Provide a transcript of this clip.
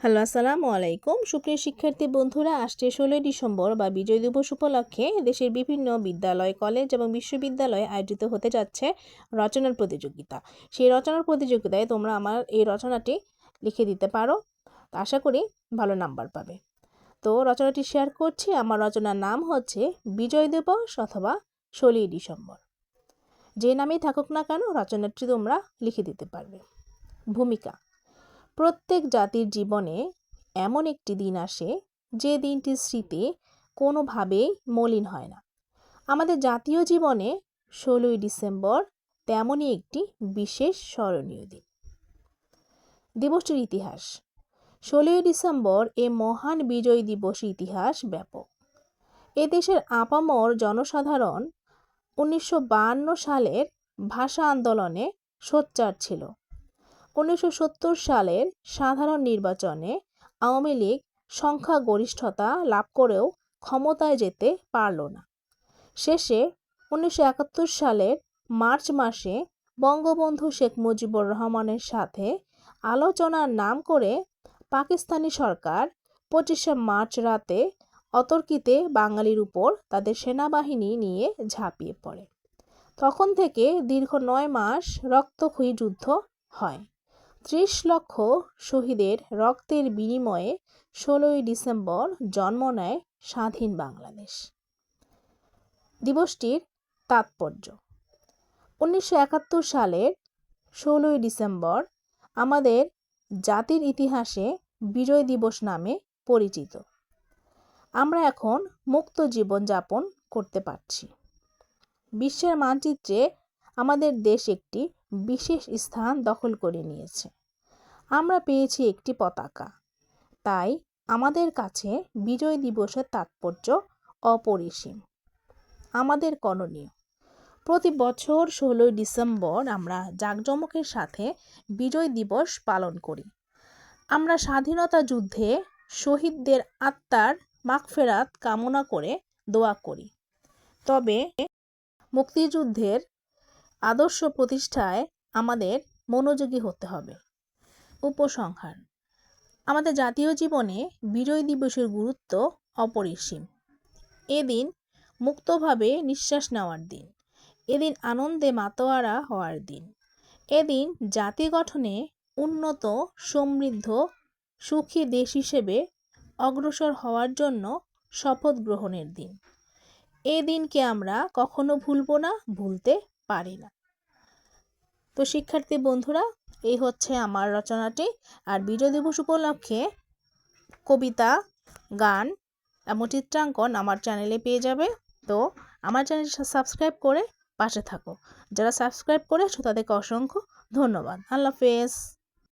Hello, আসসালামু আলাইকুম। সুপ্রিয় শিক্ষার্থী বন্ধুরা আসছে ষোলোই ডিসেম্বর বা বিজয় দিবস উপলক্ষে দেশের বিভিন্ন বিদ্যালয়, কলেজ এবং বিশ্ববিদ্যালয়ে আয়োজিত হতে যাচ্ছে রচনার প্রতিযোগিতা। সেই রচনার প্রতিযোগিতায় তোমরা আমার এই রচনাটি লিখে দিতে পারো। আশা করি ভালো নাম্বার পাবে। তো রচনাটি শেয়ার করছি। আমার রচনার নাম হচ্ছে বিজয় দিবস অথবা ষোলোই ডিসেম্বর। যে নামেই থাকুক না কেন, রচনাটি তোমরা লিখে দিতে পারবে। ভূমিকা। প্রত্যেক জাতির জীবনে এমন একটি দিন আসে যে দিনটির স্মৃতি কোনোভাবেই মলিন হয় না। আমাদের জাতীয় জীবনে ষোলোই ডিসেম্বর তেমনই একটি বিশেষ স্মরণীয় দিন। দিবসটির ইতিহাস। ষোলোই ডিসেম্বর এ মহান বিজয় দিবস ইতিহাস ব্যাপক। এ দেশের আপামর জনসাধারণ উনিশশো সালের ভাষা আন্দোলনে সোচ্চার ছিল। উনিশশো সত্তর সালের সাধারণ নির্বাচনে আওয়ামী লীগ সংখ্যাগরিষ্ঠতা লাভ করেও ক্ষমতায় যেতে পারল না। শেষে উনিশশো একাত্তর সালের মার্চ মাসে বঙ্গবন্ধু শেখ মুজিবুর রহমানের সাথে আলোচনার নাম করে পাকিস্তানি সরকার পঁচিশে মার্চ রাতে অতর্কিতে বাঙালির উপর তাদের সেনাবাহিনী নিয়ে ঝাঁপিয়ে পড়ে। তখন থেকে দীর্ঘ নয় মাস রক্তক্ষয়ী যুদ্ধ হয়। ত্রিশ লক্ষ শহীদের রক্তের বিনিময়ে ষোলোই ডিসেম্বর জন্ম নেয় স্বাধীন বাংলাদেশ। দিবসটির তাৎপর্য। উনিশশো একাত্তর সালের ষোলোই ডিসেম্বর আমাদের জাতির ইতিহাসে বিজয় দিবস নামে পরিচিত। আমরা এখন মুক্ত জীবনযাপন করতে পারছি। বিশ্বের মানচিত্রে আমাদের দেশ একটি বিশেষ স্থান দখল করে নিয়েছে। আমরা পেয়েছি একটি পতাকা। তাই আমাদের কাছে বিজয় দিবসের তাৎপর্য অপরিসীম। আমাদের করণীয় প্রতি বছর ষোলোই ডিসেম্বর আমরা জাঁকজমকের সাথে বিজয় দিবস পালন করি। আমরা স্বাধীনতা যুদ্ধে শহীদদের আত্মার মাগফেরাত কামনা করে দোয়া করি। তবে মুক্তিযুদ্ধের আদর্শ প্রতিষ্ঠায় আমাদের মনোযোগী হতে হবে। উপসংহার, আমাদের জাতীয় জীবনে বিজয় দিবসের গুরুত্ব অপরিসীম। এদিন মুক্তভাবে নিঃশ্বাস নেওয়ার দিন, এদিন আনন্দে মাতোয়ারা হওয়ার দিন, এদিন জাতি গঠনে উন্নত, সমৃদ্ধ, সুখী দেশ হিসেবে অগ্রসর হওয়ার জন্য শপথ গ্রহণের দিন। এই দিনকে আমরা কখনো ভুলব না, ভুলতে পারি না। তো শিক্ষার্থী বন্ধুরা, এই হচ্ছে আমার রচনাটি। আর বিজয় দিবস উপলক্ষে কবিতা, গান এবং চিত্রাঙ্কন আমার চ্যানেলে পেয়ে যাবে। তো আমার চ্যানেলটি সাবস্ক্রাইব করে পাশে থাকো। যারা সাবস্ক্রাইব করেছ তাদেরকে অসংখ্য ধন্যবাদ। আল্লাহ হাফেজ।